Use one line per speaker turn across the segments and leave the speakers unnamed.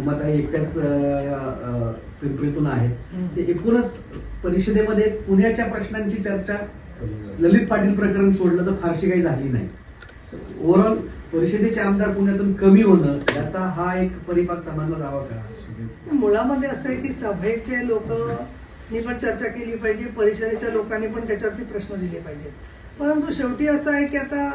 उमाताई एकट्याच पिंपरीतून आहेत ते एकूणच परिषदेमध्ये पुण्याच्या प्रश्नांची चर्चा ललित पाटील प्रकरण सोडलं तर फारशी काही झाली नाही. ओव्हरऑल परिषदेचे आमदार पुण्यातून कमी होणं याचा हा एक परिपाक समजला जावा का
मुळामध्ये असं आहे की सभेचे लोक पण चर्चा केली पाहिजे परिषदेच्या लोकांनी पण त्याच्यावरती प्रश्न दिले पाहिजेत. परंतु शेवटी असं आहे की आता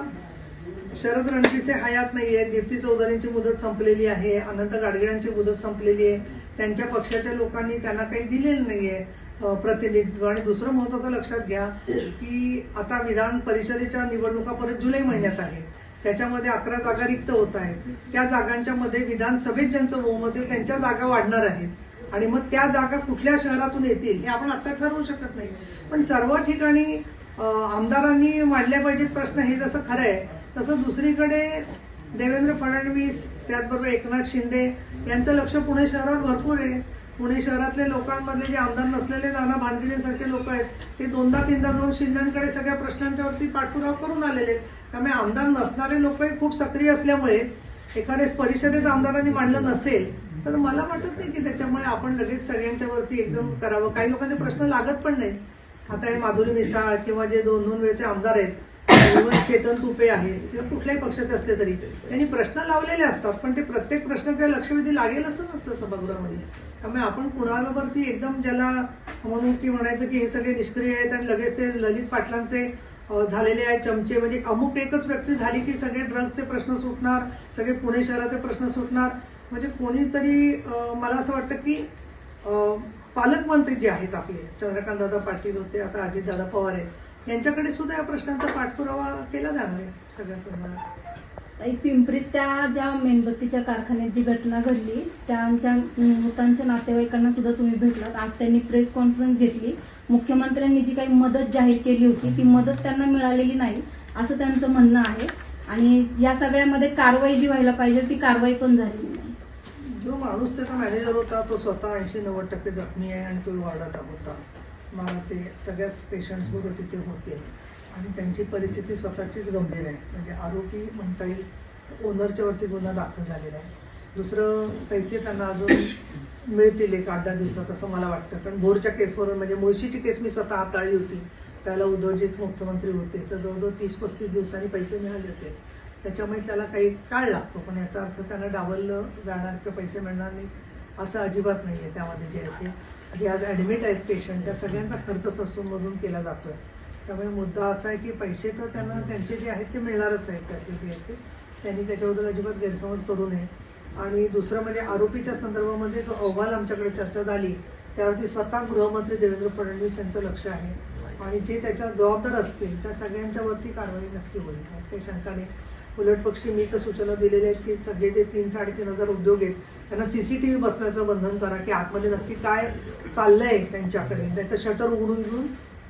शरद रणपिसे हयात नाहीये दीप्ती चौधरींची मुदत संपलेली आहे अनंत गाडगिळांची मुदत संपलेली आहे. त्यांच्या पक्षाच्या लोकांनी त्यांना काही दिलेलं नाहीये प्रतिनिधित्व. आणि दुसरं महत्वाचं लक्षात घ्या की आता विधान परिषदेच्या निवडणुका परत जुलै महिन्यात आहेत त्याच्यामध्ये अकरा जागा रिक्त होत आहेत. त्या जागांच्या मध्ये विधानसभेत ज्यांचं बहुमत आहे त्यांच्या जागा वाढणार आहेत. आणि मग त्या जागा कुठल्या शहरातून येतील हे आपण आता ठरवू शकत नाही. पण सर्व ठिकाणी आमदारांनी मांडल्या पाहिजेत प्रश्न हे जसं खरं आहे तसं दुसरीकडे देवेंद्र फडणवीस त्याचबरोबर एकनाथ शिंदे यांचं लक्ष पुणे शहरात भरपूर आहे. पुणे शहरातले लोकांमधले जे आमदार नसलेले नाना भानगिरेंसारखे लोक आहेत ते दोनदा तीनदा दोन शिंद्यांकडे सगळ्या प्रश्नांच्यावरती पाठपुरावा करून आलेले आहेत. त्यामुळे आमदार नसणारे लोकही खूप सक्रिय असल्यामुळे एखाद्या परिषदेत आमदारांनी मांडलं नसेल तर मला वाटत नाही की त्याच्यामुळे आपण लगेच सगळ्यांच्यावरती एकदम करावं. काही लोकांचे प्रश्न लागत पण नाहीत. आता हे माधुरी मिसाळ किंवा जे दोन दोन वेळचे आमदार आहेत चेतन तुपे आहेत किंवा कुठल्याही पक्षाचे असले तरी. त्यांनी प्रश्न लावलेले असतात पण ते प्रत्येक प्रश्न किंवा लक्षवेधी लागेल असं नसतं सभागृहामध्ये. त्यामुळे आपण कुणावरती एकदम ज्याला म्हणू की म्हणायचं की हे सगळे निष्क्रिय आहेत आणि लगेच ते ललित पाटलांचे झालेले आहेत चमचे म्हणजे अमुक एकच व्यक्ती झाली की सगळे ड्रग्सचे प्रश्न सुटणार सगळे पुणे शहराचे प्रश्न सुटणार. म्हणजे कोणीतरी मला असं वाटतं की अं, पालकमंत्री जे आहेत आपले चंद्रकांत दादा पाटील होते आता अजितदादा पवार आहेत. यांच्याकडे सुद्धा या प्रश्नांचा पाठपुरावा केला जाणार आहे सगळ्या संदर्भात
पिंपरीत त्या ज्या मेणबत्तीच्या कारखान्यात जी घटना घडली त्यांच्या मृतांच्या नातेवाईकांना सुद्धा तुम्ही भेटलात. आज त्यांनी प्रेस कॉन्फरन्स घेतली. मुख्यमंत्र्यांनी जी काही मदत जाहीर केली होती ती मदत त्यांना मिळालेली नाही असं त्यांचं म्हणणं आहे. आणि या सगळ्यामध्ये कारवाई जी व्हायला पाहिजे ती कारवाई पण नाही.
जो माणूस त्याचा मॅनेजर होता तो स्वतः ऐंशी नव्वद टक्के जखमी आहे आणि तो वाढत होता. मला ते सगळ्याच पेशंट्सबरोबर तिथे होते. आणि त्यांची परिस्थिती स्वतःचीच गंभीर आहे. म्हणजे आरोपी म्हणता येईल ओनरच्या वरती गुन्हा दाखल झालेला आहे. दुसरं पैसे त्यांना अजून मिळतील एक आठ दहा दिवसात असं मला वाटतं. कारण भोरच्या केसवरून म्हणजे मुळशीची केस मी स्वतः हाताळली होती. त्याला उद्धवजीच मुख्यमंत्री होते. तर जवळजवळ तीस पस्तीस दिवसांनी पैसे मिळाले होते. त्याच्यामुळे त्याला काही काळ लागतो. पण याचा अर्थ त्यांना डावललं जाणार किंवा पैसे मिळणार नाही असं अजिबात नाही आहे त्यामध्ये जे आहे ते. जे आज ॲडमिट आहेत पेशंट त्या सगळ्यांचा खर्च ससूनमधून केला जातोय. त्यामुळे मुद्दा असा आहे की पैसे तर त्यांना त्यांचे जे आहेत ते मिळणारच आहेत त्यातले जे आहेत ते. त्यांनी त्याच्याबद्दल अजिबात गैरसमज करू नये. आणि दुसरं म्हणजे आरोपीच्या संदर्भामध्ये जो अहवाल आमच्याकडे चर्चा झाली त्यावरती स्वतः गृहमंत्री देवेंद्र फडणवीस यांचं लक्ष आहे. आणि जे त्याच्यात जबाबदार असतील त्या सगळ्यांच्या वरती कारवाई नक्की होईल. काही शंका नाही उलट पक्षी मी तर सूचना दिलेल्या आहेत की सगळे ते तीन साडेतीन हजार उद्योग आहेत. त्यांना सीसीटीव्ही बसण्याचं बंधन करा की आतमध्ये नक्की काय चाललंय त्यांच्याकडे. नाही तर शटर उघडून घेऊन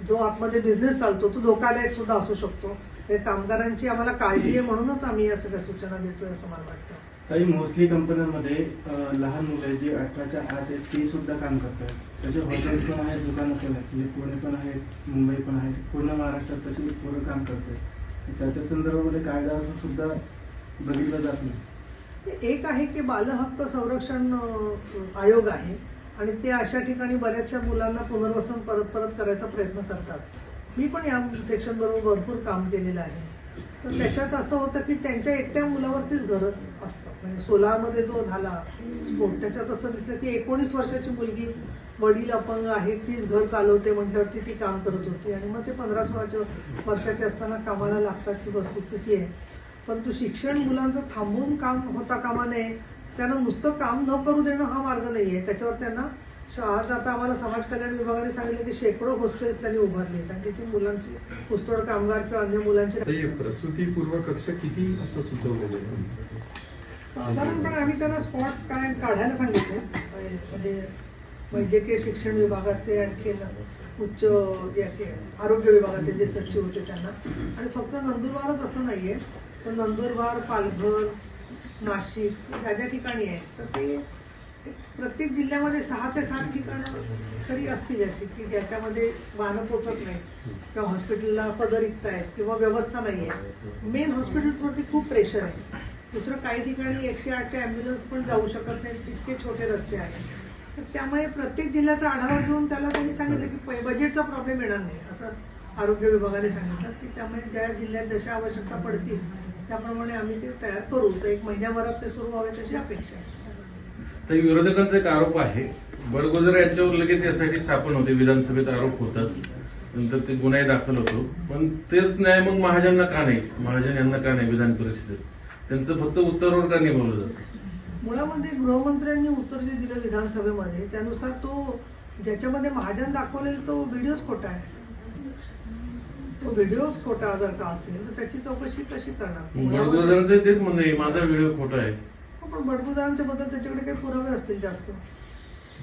जो आतमध्ये बिझनेस चालतो तो धोकादायक सुद्धा असू शकतो. कामगारांची आम्हाला काळजी आहे म्हणूनच आम्ही या सगळ्या सूचना देतोय असं मला वाटतं.
काही मोस्टली कंपन्यांमध्ये लहान मुलं आहेत जी अठराच्या आत आहेत ती सुद्धा काम करतात. तसे हॉटेल्स पण आहेत दुकानं पण आहेत. म्हणजे पुणे पण आहेत मुंबई पण आहेत. पूर्ण महाराष्ट्रात तशी पोरं काम करतात. त्याच्या संदर्भामध्ये कायदा असून सुद्धा बघितलं जात नाही.
एक आहे की बालहक्क संरक्षण आयोग आहे आणि ते अशा ठिकाणी बऱ्याचशा मुलांना पुनर्वसन परत परत करायचा प्रयत्न करतात. मी पण या सेक्शन बरोबर भरपूर काम केलेलं आहे. तर त्याच्यात असं होतं की त्यांच्या एकट्या मुलावरतीच घर असतं. म्हणजे सोलारमध्ये जो झाला स्फोट त्याच्यात असं दिसलं की एकोणीस वर्षाची मुलगी वडील अपंग आहे तीच घर चालवते म्हटल्यावरती ती काम करत होती. आणि मग ते पंधरा सोळाच्या वर्षाचे असताना कामाला लागतात ही वस्तुस्थिती आहे. परंतु शिक्षण मुलांचं थांबून काम होता कामा नये त्यांना नुसतं काम न करू देणं हा मार्ग नाही आहे त्याच्यावर त्यांना श- आज आता आम्हाला समाज कल्याण विभागाने सांगितलं की शेकडो हॉस्टेल्स त्यांनी उभारले आहेत. आणि तिथे मुलांची पुस्तळ कामगार किंवा अन्य मुलांची
प्रसूतीपूर्व कक्ष किती असं सुचवलेलं आहे?
साधारणपणे आम्ही त्यांना स्पॉट्स काय काढायला सांगितले. म्हणजे वैद्यकीय शिक्षण विभागाचे आणखीन उच्च याचे आरोग्य विभागाचे जे सचिव होते त्यांना. आणि फक्त नंदुरबारच असं नाहीये. तर नंदुरबार पालघर नाशिक ज्या ज्या ठिकाणी आहे तर ते प्रत्येक जिल्ह्यामध्ये सहा ते सात ठिकाणं तरी असतील अशी की ज्याच्यामध्ये वाहनं पोचत नाही किंवा हॉस्पिटलला पदरिक्त आहेत किंवा व्यवस्था नाही आहे. मेन हॉस्पिटल्सवरती खूप प्रेशर आहे. दुसरं काही ठिकाणी एकशे आठच्या ॲम्ब्युलन्स पण जाऊ शकत नाही तितके छोटे रस्ते आहेत. तर त्यामुळे प्रत्येक जिल्ह्याचा आढावा घेऊन त्याला त्यांनी सांगितलं की पै- बजेटचा प्रॉब्लेम येणार नाही असं आरोग्य विभागाने सांगितलं. की त्यामुळे ज्या जिल्ह्यात जशा आवश्यकता पडतील त्याप्रमाणे आम्ही ते तयार करू. तर एक महिन्याभरात ते सुरू व्हावे तशी अपेक्षा आहे.
तर विरोधकांचा एक आरोप आहे. बडगोजर यांच्यावर लगेच यासाठी स्थापन होते. विधानसभेत आरोप होताच. नंतर ते गुन्हाही दाखल होतो. पण तेच न्याय मग महाजनना का नाही? महाजन यांना का नाही विधान परिषदेत? त्यांचं फक्त उत्तरावर का निभावलं जातं?
मुळामध्ये गृहमंत्र्यांनी उत्तर जे दिलं विधानसभेमध्ये त्यानुसार तो ज्याच्यामध्ये महाजन दाखवलेला तो व्हिडिओच खोटा आहे. तो व्हिडिओच खोटा जर का असेल तर त्याची चौकशी कशी करणार?
तेच म्हणणं आहे. माझा व्हिडिओ खोटा आहे.
पण बडगुदारांच्या बद्दल त्याच्याकडे काही पुरावे असतील जास्त.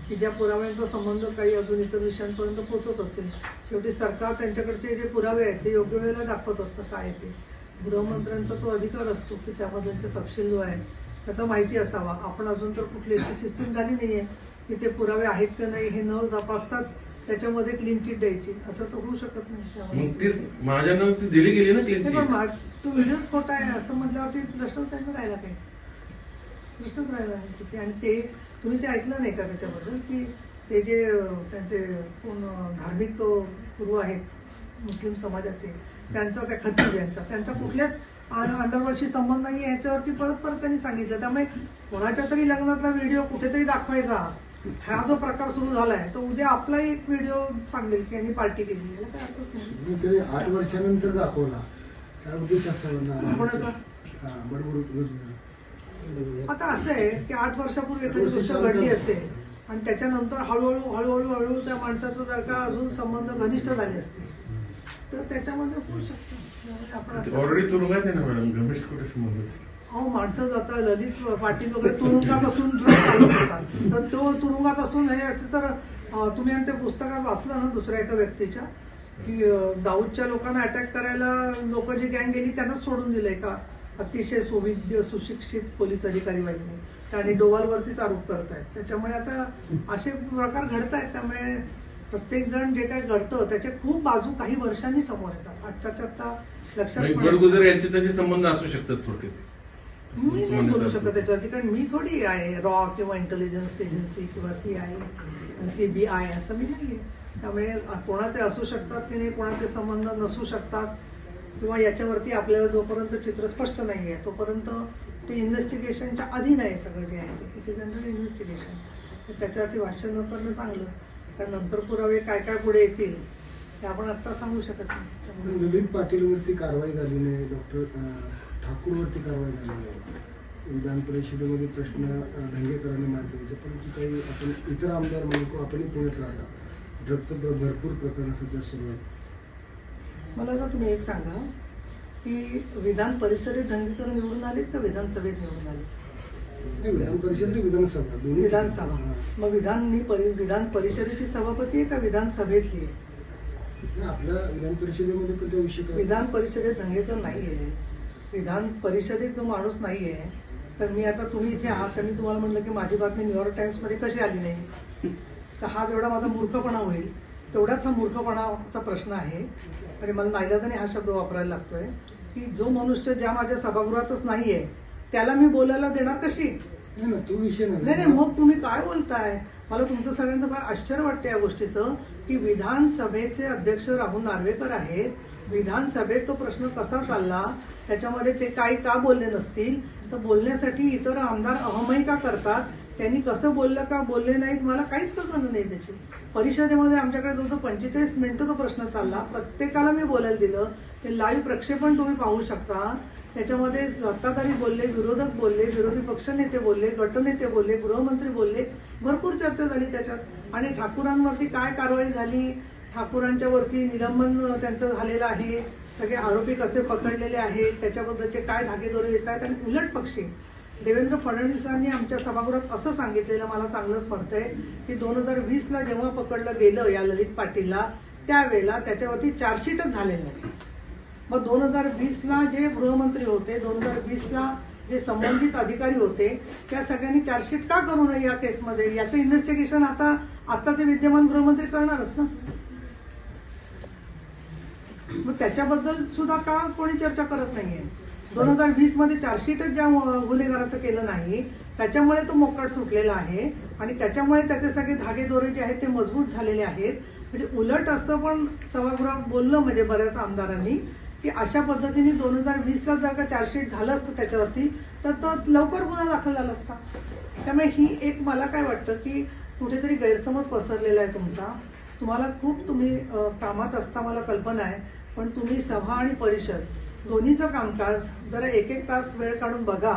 की ज्या पुराव्यांचा संबंध काही अजून इतर विषयांपर्यंत पोहोचत असेल. शेवटी सरकार त्यांच्याकडचे जे पुरावे आहेत ते योग्य वेळेला दाखवत असतं काय आहे ते. गृहमंत्र्यांचा तो अधिकार असतो की त्याबद्दलचे तपशील जो आहे त्याचा माहिती असावा. आपण अजून तर कुठली अशी सिस्टीम झाली नाहीये की ते पुरावे आहेत का नाही हे न तपासताच त्याच्यामध्ये क्लीन चिट द्यायची. असं तर होऊ शकत नाही
दिली गेली ना
नाही, तो व्हिडिओच खोटा आहे. असं म्हटल्यावरती प्रश्न त्यांना राहिला काही. तिथे आणि ते तुम्ही ते ऐकलं नाही का त्याच्याबद्दल? की ते जे त्यांचे कोण धार्मिक गुरु आहेत मुस्लिम समाजाचे त्यांचा त्या खतीब यांचा त्यांचा कुठल्याच अंडरवर्ल्डशी संबंध नाही याच्यावरती परत परत त्यांनी सांगितलं. त्यामुळे कोणाच्या तरी लग्नातला व्हिडिओ कुठेतरी दाखवायचा. हा जो प्रकार सुरू झालाय तर उद्या आपलाही एक व्हिडिओ सांगेल की यांनी पार्टी केली. याला काय अर्थच नाही.
आठ वर्षानंतर दाखवला. काय उद्देश असावा
कोणाचा? आता असं आहे की आठ वर्षापूर्वी एखादी गोष्ट घडली असेल आणि त्याच्यानंतर हळूहळू हळूहळू हळूहळू त्या माणसाचं जर का अजून संबंध घनिष्ठ झाले असतील तर त्याच्यामध्ये होऊ शकतं. त्यामुळे आपण आता-
ऑलरेडी तुरुंगात आहे ना मॅडम? गणेश कुठे संबंध
अहो माणसं जाता ललित पाटील वगैरे तुरुंगात असून तर तो तुरुंगात असून हे असे तर तुम्ही आणि त्या पुस्तकात वाचलं ना दुसऱ्या एका व्यक्तीच्या की दाऊदच्या लोकांना अटॅक करायला लोक जी गँग गेली त्यांनाच सोडून दिलंय का अतिशय सुविद्य सुशिक्षित पोलीस अधिकारी बाईंनी आणि डोवालवरतीच आरोप करत आहेत त्याच्यामुळे आता असे प्रकार घडत आहेत त्यामुळे प्रत्येक जण जे काय घडतं त्याचे खूप बाजू काही वर्षांनी समोर येतात. आत्ताच्या आता लक्षात
म्हणजे यांचे तसे संबंध असू शकतात थोडे
मी नाही बोलू शकत त्याच्यावरती कारण मी थोडी आहे. रॉ किंवा इंटेलिजन्स एजन्सी किंवा सीआय सीबीआय असं मी नाहीये. त्यामुळे कोणाचे असू शकतात की नाही कोणाचे संबंध नसू शकतात. किंवा याच्यावरती आपल्याला जोपर्यंत चित्र स्पष्ट नाहीये तोपर्यंत ते इन्व्हेस्टिगेशनच्या अधीन आहे सगळं जे आहे ते. इट इज अंडर इन्व्हेस्टिगेशन त्याच्यावरती भाष्य न करणं चांगलं. कारण नंतर पुरावे काय काय पुढे येतील ते आपण आत्ता सांगू शकत नाही. त्यामुळे
ललित पाटीलवरती कारवाई झाली नाही डॉक्टर ठाकूरवरती कारवाई झाली नाही विधान परिषदेमध्ये प्रश्न धंगेकरांनी मांडले होते. परंतु काही आपण इतर आमदार म्हणून आपणही पुण्यात राहता. ड्रगचं भरपूर प्रकरण सध्या सुरू आहे
मला आता तुम्ही एक सांगा की विधान परिषदेत दंगेकर निवडून आलेत का विधानसभेत निवडून आले
नाही, विधान परिषद विधानसभा.
विधानसभा. मग विधान मी परि- विधान परिषदेची सभापती आहे का विधानसभेतली आहे?
नाही, आपल्या विधान परिषदेमध्ये पण त्या विषय
विधान परिषदेत दंगेकर नाहीये विधान परिषदेत जो माणूस नाहीये तर मी आता तुम्ही इथे आहात तर मी तुम्हाला म्हणलं की माझी बातमी न्यूयॉर्क टाइम्समध्ये कशी आली नाही? तर हा जेवढा माझा मूर्खपणा होईल तेवढाच हा मूर्खपणाचा प्रश्न आहे. आणि मला नाईलाजाने हा शब्द वापरायला लागतोय की जो मनुष्य ज्या माझ्या सभागृहातच नाहीये त्याला मी बोलायला देणार कशी?
नाही ना तो विषय
नाही. नाही मग तुम्ही काय बोलताय? मला तुमचं सगळ्यांचं फार आश्चर्य वाटतं या गोष्टीचं की विधानसभेचे अध्यक्ष राहुल नार्वेकर आहेत. विधानसभेत तो प्रश्न कसा चालला? त्याच्यामध्ये ते काही का बोलले नसतील? तर बोलण्यासाठी इतर आमदार अहमही का करतात? त्यांनी कसं बोललं का बोलले नाहीत मला काहीच कल्पना नाही त्याची परिषदेमध्ये आमच्याकडे जवळजवळ पंचेचाळीस मिनिटं तो प्रश्न चालला. प्रत्येकाला मी बोलायला दिलं. ते लाईव्ह प्रक्षेपण तुम्ही पाहू शकता. त्याच्यामध्ये सत्ताधारी बोलले विरोधक बोलले विरोधी पक्षनेते बोलले गटनेते बोलले गृहमंत्री बोलले. भरपूर चर्चा झाली त्याच्यात. आणि ठाकूरांवरती काय कारवाई झाली? ठाकूरांच्या वरती निलंबन त्यांचं झालेलं आहे. सगळे आरोपी कसे पकडलेले आहेत? त्याच्याबद्दलचे काय धागेदोरे येत आहेत? आणि उलट पक्षी. देवेंद्र फडणवीसांनी आमच्या सभागृहात असं सांगितलेलं मला चांगलं स्मरतंय की दोन हजार वीसला जेव्हा पकडलं गेलं या ललित पाटीलला त्यावेळेला त्याच्यावरती चार्जशीटच झालेलं नाही. मग दोन हजार वीसला जे गृहमंत्री होते दोन हजार वीसला जे संबंधित अधिकारी होते त्या सगळ्यांनी चार्जशीट का करू नये या केसमध्ये? याचं इन्व्हेस्टिगेशन आता आताचे विद्यमान गृहमंत्री करणारच ना. मग त्याच्याबद्दल सुद्धा का कोणी चर्चा करत नाहीये? दोन हजार वीसमध्ये चार्जशीटच ज्या गुन्हेगाराचं केलं नाही त्याच्यामुळे तो मोकाट सुटलेला आहे आणि त्याच्यामुळे त्याचे सगळे धागे दोरे जे आहेत ते मजबूत झालेले आहेत. म्हणजे उलट असं पण सभागृहात बोललं म्हणजे बऱ्याच आमदारांनी की अशा पद्धतीने दोन हजार वीसला जर का चार्जशीट झालं असतं त्याच्यावरती तर तो लवकर गुन्हा दाखल झाला असता. त्यामुळे ही एक मला काय वाटतं की कुठेतरी गैरसमज पसरलेला आहे तुमचा. तुम्हाला खूप तुम्ही कामात असता मला कल्पना आहे पण तुम्ही सभा आणि परिषद दोन्हीचं कामकाज जरा एक एक तास वेळ काढून बघा.